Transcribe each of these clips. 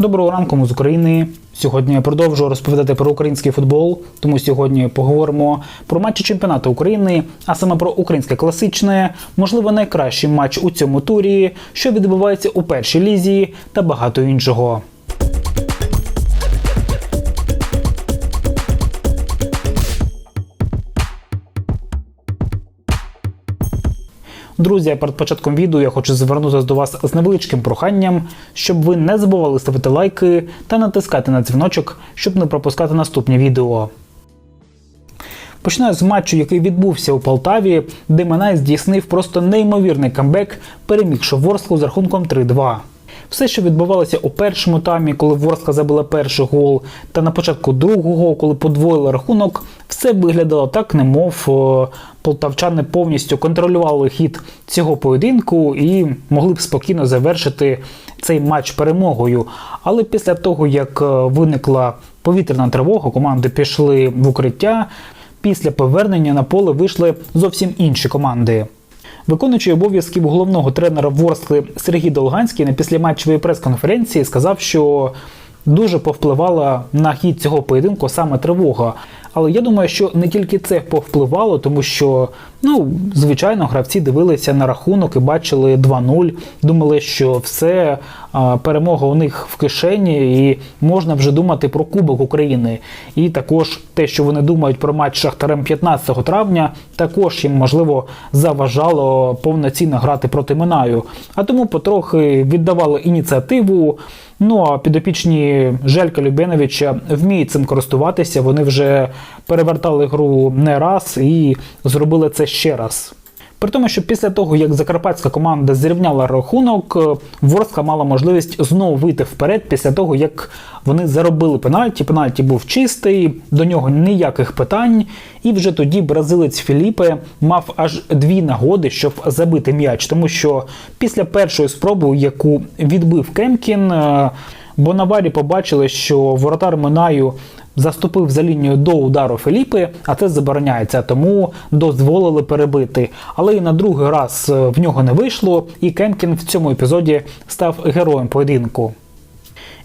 Доброго ранку ми з України. Сьогодні я продовжую розповідати про український футбол. Тому сьогодні поговоримо про матчі чемпіонату України, а саме про українське класичне, можливо, найкращий матч у цьому турі, що відбувається у першій лізі та багато іншого. Друзі, перед початком відео я хочу звернутися до вас з невеличким проханням, щоб ви не забували ставити лайки та натискати на дзвіночок, щоб не пропускати наступні відео. Починаю з матчу, який відбувся у Полтаві, де Минай здійснив просто неймовірний камбек, перемігши Ворску з рахунком 3-2. Все, що відбувалося у першому таймі, коли Ворскла забила перший гол, та на початку другого, коли подвоїли рахунок, все виглядало так, немов е, полтавчани повністю контролювали хід цього поєдинку і могли б спокійно завершити цей матч перемогою. Але після того, як е, виникла повітряна тривога, команди пішли в укриття. Після повернення на поле вийшли зовсім інші команди. Виконуючий обов'язків головного тренера Ворскли Сергій Долганський на післяматчевій прес-конференції сказав, що дуже повпливала на хід цього поєдинку саме тривога. Але я думаю, що не тільки це повпливало, тому що, ну, звичайно, гравці дивилися на рахунок і бачили 2-0, думали, що все, перемога у них в кишені, і можна вже думати про Кубок України. І також те, що вони думають про матч з Шахтарем 15 травня, також їм можливо заважало повноцінно грати проти Минаю. А тому потрохи віддавали ініціативу. Ну а підопічні Желька Любеновича вміють цим користуватися. Вони вже перевертали гру не раз і зробили це ще раз. При тому, що після того, як закарпатська команда зрівняла рахунок, е, Ворска мала можливість знову вийти вперед після того, як вони заробили пенальті. Пенальті був чистий, до нього ніяких питань. І вже тоді бразилець Філіпе мав аж дві нагоди, щоб забити м'яч, тому що після першої спроби, яку відбив Кемкін, е, Бонаварі побачили, що воротар Минаю заступив за лінію до удару Феліпи, а це забороняється, тому дозволили перебити. Але і на другий раз е, в нього не вийшло, і Кемкін в цьому епізоді став героєм поєдинку.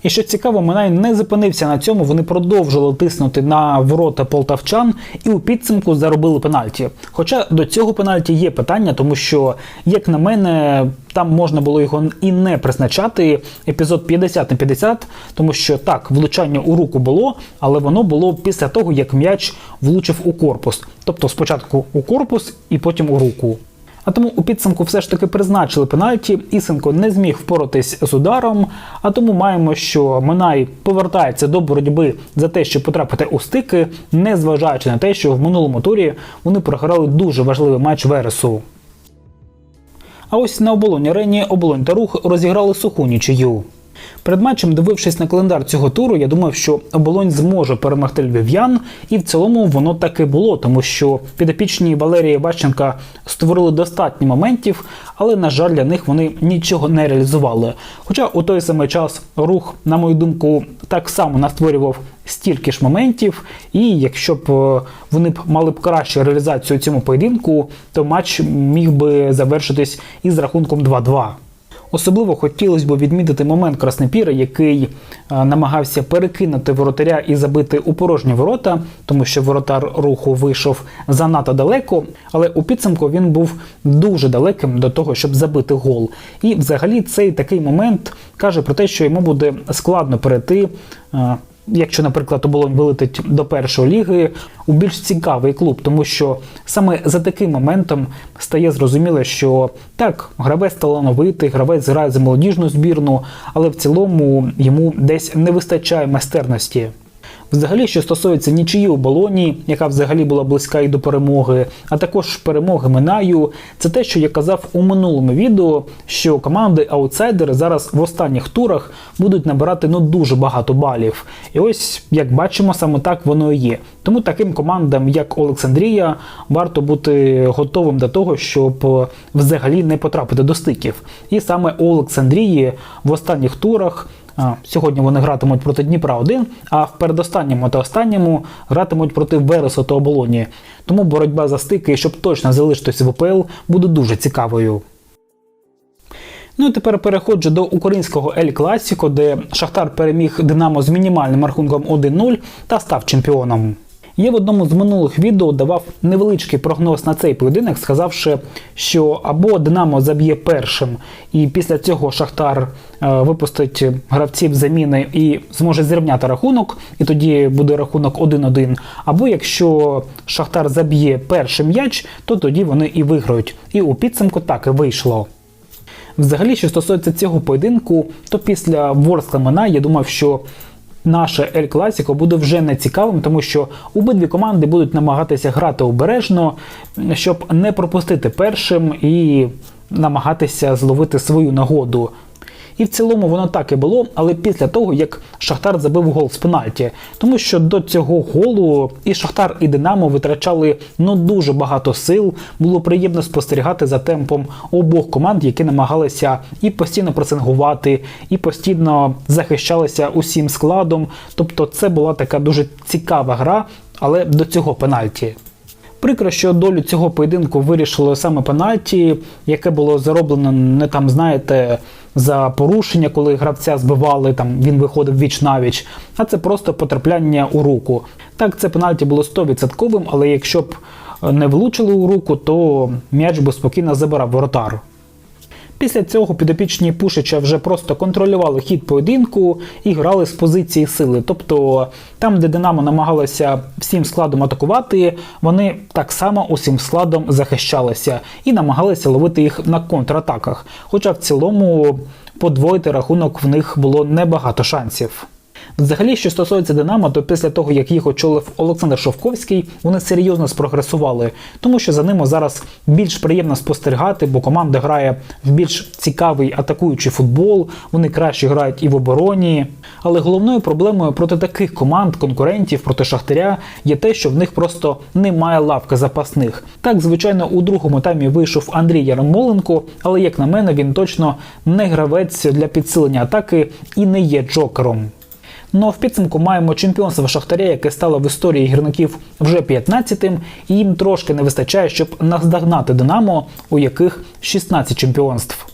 І що цікаво, Минай не зупинився на цьому. Вони продовжили тиснути на ворота полтавчан і у підсумку заробили пенальті. Хоча до цього пенальті є питання, тому що, як на мене, там можна було його і не призначати. Епізод 50 на 50, тому що так, влучання у руку було, але воно було після того, як м'яч влучив у корпус. Тобто спочатку у корпус і потім у руку. А тому у підсумку все ж таки призначили пенальті. Ісенко не зміг впоратись з ударом. А тому маємо, що Минай повертається до боротьби за те, щоб потрапити у стики, не зважаючи на те, що в минулому турі вони програли дуже важливий матч Вересу. А ось на оболоні арені оболонь та рух розіграли суху нічию. Перед матчем, дивившись на календар цього туру, я думав, що оболонь зможе перемогти львів'ян, і в цілому воно так і було, тому що підопічні Валерія Ващенка створили достатньо моментів, але на жаль, для них вони нічого не реалізували. Хоча у той самий час рух, на мою думку, так само настворював стільки ж моментів, і якщо б е, вони б мали б кращу реалізацію цьому поєдинку, то матч міг би завершитись із рахунком 2-2. Особливо хотілося б відмітити момент Краснопіра, який е, намагався перекинути воротаря і забити у порожні ворота, тому що воротар руху вийшов занадто далеко. Але у підсумку він був дуже далеким до того, щоб забити гол. І взагалі цей такий момент каже про те, що йому буде складно перейти. Якщо, наприклад, оболонь вилетить до першої ліги у більш цікавий клуб, тому що саме за таким моментом стає зрозуміло, що так, гравець талановитий, гравець грає за молодіжну збірну, але в цілому йому десь не вистачає майстерності. Взагалі, що стосується нічиї у Болоні, яка взагалі була близька і до перемоги, а також перемоги Минаю, це те, що я казав у минулому відео, що команди аутсайдери зараз в останніх турах будуть набирати ну дуже багато балів. І ось як бачимо, саме так воно і є. Тому таким командам, як Олександрія, варто бути готовим до того, щоб взагалі не потрапити до стиків. І саме у Олександрії в останніх турах. Сьогодні вони гратимуть проти Дніпра 1, а в передостанньому та останньому гратимуть проти Вересу та Оболоні. Тому боротьба за стики, щоб точно залишитися в УПЛ, буде дуже цікавою. Ну і тепер переходжу до українського Ель Класіко, де Шахтар переміг Динамо з мінімальним рахунком 1-0 та став чемпіоном. Я в одному з минулих відео давав невеличкий прогноз на цей поєдинок, сказавши, що або Динамо заб'є першим, і після цього Шахтар е, випустить гравців заміни і зможе зрівняти рахунок, і тоді буде рахунок 1-1. Або якщо Шахтар заб'є перший м'яч, то тоді вони і виграють. І у підсумку так і вийшло. Взагалі, що стосується цього поєдинку, то після Ворскла я думав, що наше Ель Класіко буде вже не цікавим, тому що обидві команди будуть намагатися грати обережно, щоб не пропустити першим і намагатися зловити свою нагоду. І в цілому воно так і було, але після того, як Шахтар забив гол з пенальті. Тому що до цього голу і Шахтар, і Динамо витрачали ну дуже багато сил. Було приємно спостерігати за темпом обох команд, які намагалися і постійно пресингувати, і постійно захищалися усім складом. Тобто, це була така дуже цікава гра, але до цього пенальті. Прикро, що долю цього поєдинку вирішило саме пенальті, яке було зароблено не там, знаєте, за порушення, коли гравця збивали, там він виходив віч навіч, а це просто потрапляння у руку. Так, це пенальті було 100%, але якщо б не влучили у руку, то м'яч би спокійно забирав воротар. Після цього підопічні Пушича вже просто контролювали хід поєдинку і грали з позиції сили. Тобто там, де Динамо намагалося всім складом атакувати, вони так само усім складом захищалися і намагалися ловити їх на контратаках. Хоча в цілому подвоїти рахунок в них було небагато шансів. Взагалі, що стосується Динамо, то після того, як їх очолив Олександр Шовковський, вони серйозно спрогресували, тому що за ними зараз більш приємно спостерігати, бо команда грає в більш цікавий атакуючий футбол, вони краще грають і в обороні. Але головною проблемою проти таких команд, конкурентів, проти Шахтаря, є те, що в них просто немає лавки запасних. Так, звичайно, у другому таймі вийшов Андрій Яромоленко, але як на мене, він точно не гравець для підсилення атаки і не є джокером. Ну а в підсумку маємо чемпіонство Шахтаря, яке стало в історії гірників вже 15-тим, і їм трошки не вистачає, щоб наздогнати Динамо, у яких 16 чемпіонств.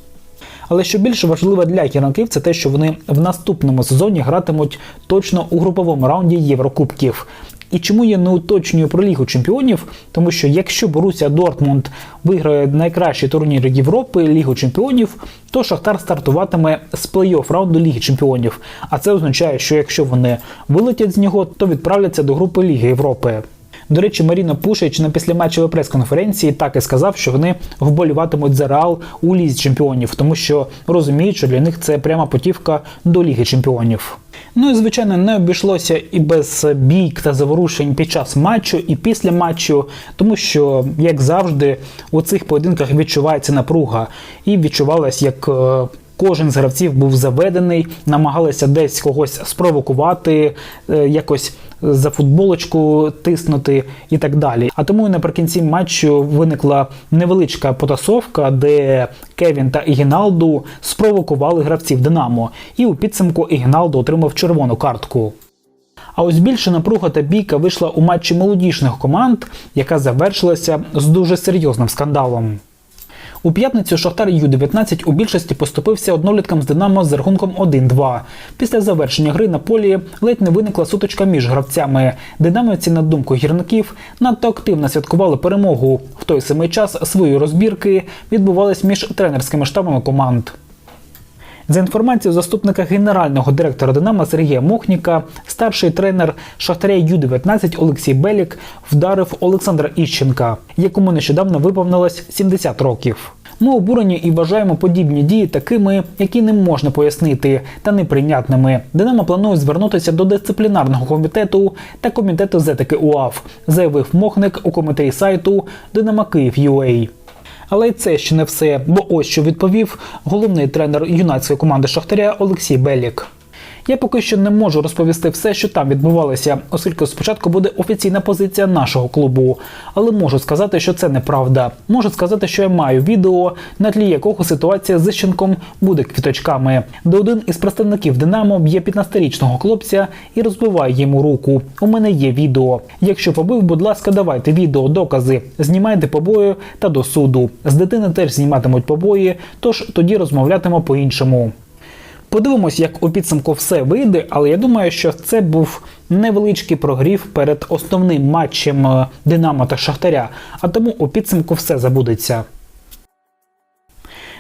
Але що більше важливо для гірників, це те, що вони в наступному сезоні гратимуть точно у груповому раунді Єврокубків. І чому я не уточнюю про Лігу Чемпіонів? Тому що якщо Боруся Дортмунд виграє найкращий турнір Європи, Лігу Чемпіонів, то Шахтар стартуватиме з плей-офф раунду Ліги Чемпіонів. А це означає, що якщо вони вилетять з нього, то відправляться до групи Ліги Європи. До речі, Маріно Пушич на післяматчевій прес-конференції так і сказав, що вони вболіватимуть за Реал у лізі чемпіонів, тому що розуміють, що для них це пряма путівка до Ліги Чемпіонів. Ну і звичайно не обійшлося і без бійк та заворушень під час матчу і після матчу, тому що, як завжди, у цих поєдинках відчувається напруга, і відчувалось, як е, кожен з гравців був заведений, намагалися десь когось спровокувати, е, якось за футболочку тиснути і так далі. А тому наприкінці матчу виникла невеличка потасовка, де Кевін та Ігіналду спровокували гравців Динамо, і у підсумку Ігіналду отримав червону картку. А ось більше напруга та бійка вийшла у матчі молодіжних команд, яка завершилася з дуже серйозним скандалом. У п'ятницю Шахтар Ю-19 у більшості поступився одноліткам з Динамо з рахунком 1-2. Після завершення гри на полі ледь не виникла сутичка між гравцями. Динамівці, на думку гірників, надто активно святкували перемогу. В той самий час свої розбірки відбувались між тренерськими штабами команд. За інформацією заступника генерального директора Динамо Сергія Мохніка, старший тренер Шахтаря Ю-19 Олексій Белік вдарив Олександра Іщенка, якому нещодавно виповнилось 70 років. Ми обурені і вважаємо подібні дії такими, які не можна пояснити, та неприйнятними. Динамо планує звернутися до дисциплінарного комітету та комітету з етики УАФ, заявив Мохник у коментарі сайту Динамо Київ.UA. Але й це ще не все, бо ось що відповів головний тренер юнацької команди Шахтаря Олексій Белік. Я поки що не можу розповісти все, що там відбувалося, оскільки спочатку буде офіційна позиція нашого клубу. Але можу сказати, що це неправда. Можу сказати, що я маю відео, на тлі якого ситуація з Зищенком буде квіточками, де один із представників Динамо б'є 15-річного хлопця і розбиває йому руку. У мене є відео. Якщо побив, будь ласка, давайте відео, докази, знімайте побої та до суду. З дитини теж зніматимуть побої, тож тоді розмовлятимо по-іншому. Подивимось, як у підсумку все вийде, але я думаю, що це був невеличкий прогрів перед основним матчем е, Динамо та Шахтаря, а тому у підсумку все забудеться.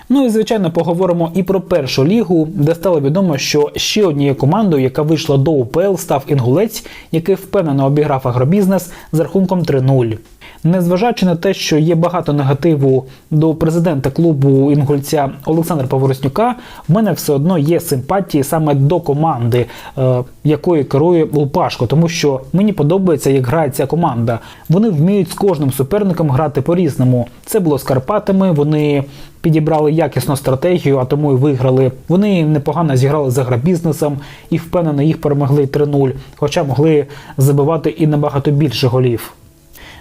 Ну і звичайно поговоримо і про першу лігу, де стало відомо, що ще однією командою, яка вийшла до УПЛ, став інгулець, який впевнено обіграв агробізнес з рахунком 3-0. Незважаючи на те, що є багато негативу до президента клубу інгульця Олександра Поворотнюка, в мене все одно є симпатії саме до команди, е, якою керує Лупашко, тому що мені подобається, як грає ця команда. Вони вміють з кожним суперником грати по-різному. Це було з Карпатами. Вони підібрали якісну стратегію, а тому і виграли. Вони непогано зіграли з агробізнесом і впевнено їх перемогли 3-0, хоча могли забивати і набагато більше голів.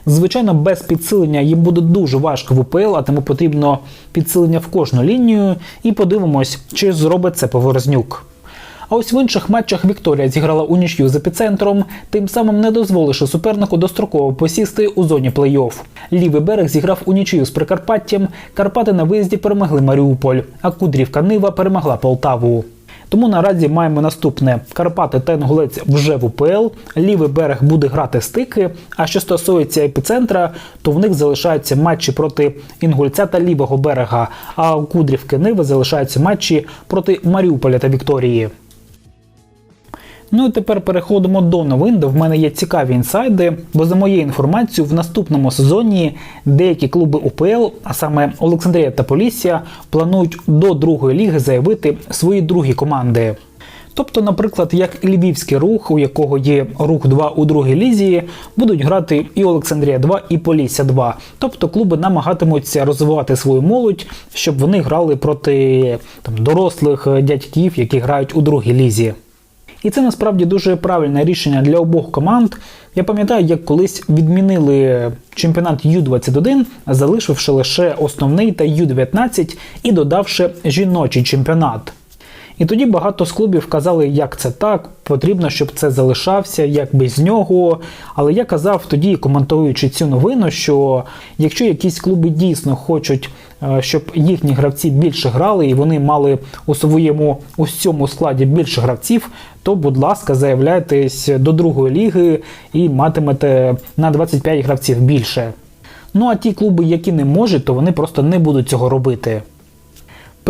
Звичайно, без підсилення їм буде дуже важко в УПЛ, а тому потрібно підсилення в кожну лінію. І подивимось, чи зробить це Поворознюк. А ось в інших матчах Вікторія зіграла у нічю з епіцентром, тим самим не дозволивши супернику достроково посісти у зоні плей-офф. Лівий берег зіграв у нічию з Прикарпаттям. Карпати на виїзді перемогли Маріуполь, а Кудрівка Нива перемогла Полтаву. Тому наразі маємо наступне: Карпати та Інгулець вже в УПЛ, лівий берег буде грати стики. А що стосується епіцентра, то в них залишаються матчі проти Інгульця та лівого берега. А у Кудрівки Ниви залишаються матчі проти Маріуполя та Вікторії. Ну і тепер переходимо до новин, де в мене є цікаві інсайди, бо за моєю інформацією, в наступному сезоні деякі клуби УПЛ, а саме Олександрія та Полісся, планують до другої ліги заявити свої другі команди. Тобто, наприклад, як Львівський рух, у якого є рух 2 у другій лізі, будуть грати і Олександрія 2, і Полісся 2. Тобто клуби намагатимуться розвивати свою молодь, щоб вони грали проти там, дорослих дядьків, які грають у другій лізі. І це насправді дуже правильне рішення для обох команд. Я пам'ятаю, як колись відмінили чемпіонат Ю-21, залишивши лише основний та Ю-19 і додавши жіночий чемпіонат. І тоді багато з клубів казали, як це так, потрібно, щоб це залишався, як без нього. Але я казав тоді, коментуючи цю новину, що якщо якісь клуби дійсно хочуть, щоб їхні гравці більше грали і вони мали у своєму у цьому складі більше гравців, то, будь ласка, заявляйтесь до другої ліги і матимете на 25 гравців більше. Ну а ті клуби, які не можуть, то вони просто не будуть цього робити.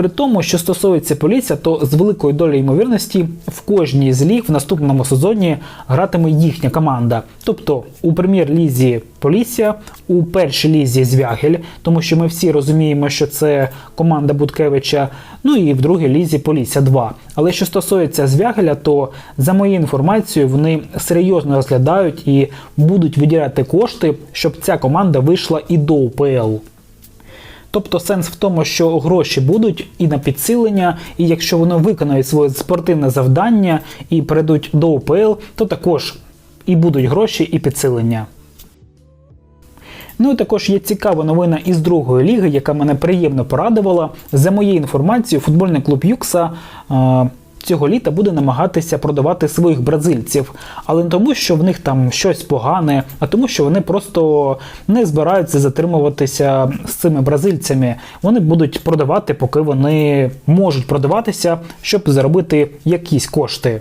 При тому, що стосується Полісся, то з великою долею ймовірності в кожній з ліг в наступному сезоні гратиме їхня команда. Тобто у прем'єр-лізі Полісся, у першій лізі Звягель, тому що ми всі розуміємо, що це команда Буткевича, ну і в другій лізі Полісся 2. Але що стосується Звягеля, то за моєю інформацією вони серйозно розглядають і будуть виділяти кошти, щоб ця команда вийшла і до УПЛ. Тобто сенс в тому, що гроші будуть і на підсилення, і якщо вони виконають своє спортивне завдання і перейдуть до УПЛ, то також і будуть гроші, і підсилення. Ну і також є цікава новина із другої ліги, яка мене приємно порадувала. За моєю інформацією, футбольний клуб Юкса. Е Цього літа буде намагатися продавати своїх бразильців, але не тому, що в них там щось погане, а тому, що вони просто не збираються затримуватися з цими бразильцями. Вони будуть продавати, поки вони можуть продаватися, щоб заробити якісь кошти.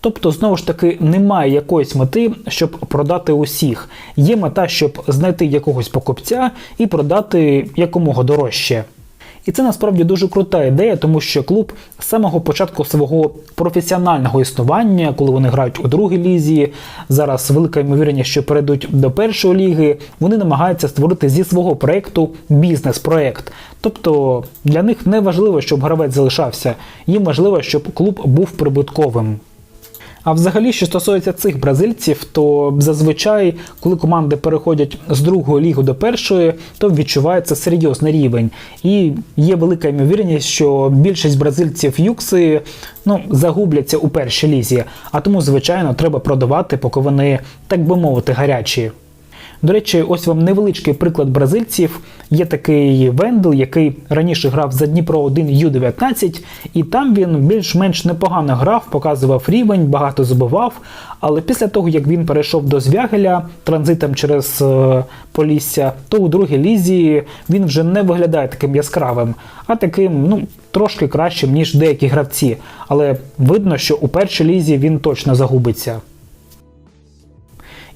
Тобто, знову ж таки, немає якоїсь мети, щоб продати усіх. Є мета, щоб знайти якогось покупця і продати якомога дорожче. І це насправді дуже крута ідея, тому що клуб з самого початку свого професіонального існування, коли вони грають у другій лізі, зараз велика ймовірність, що перейдуть до першої ліги, вони намагаються створити зі свого проєкту бізнес-проєкт. Тобто для них не важливо, щоб гравець залишався, їм важливо, щоб клуб був прибутковим. А взагалі, що стосується цих бразильців, то зазвичай, коли команди переходять з другої ліги до першої, то відчувається серйозний рівень. І є велика ймовірність, що більшість бразильців юкси ну, загубляться у першій лізі. А тому, звичайно, треба продавати, поки вони, так би мовити, гарячі. До речі, ось вам невеличкий приклад бразильців. Є такий Вендел, який раніше грав за Дніпро 1 Ю-19, і там він більш-менш непогано грав, показував рівень, багато забивав. Але після того, як він перейшов до Звягеля транзитом через е, Полісся, то у другій лізі він вже не виглядає таким яскравим, а таким, ну, трошки кращим, ніж деякі гравці. Але видно, що у першій лізі він точно загубиться.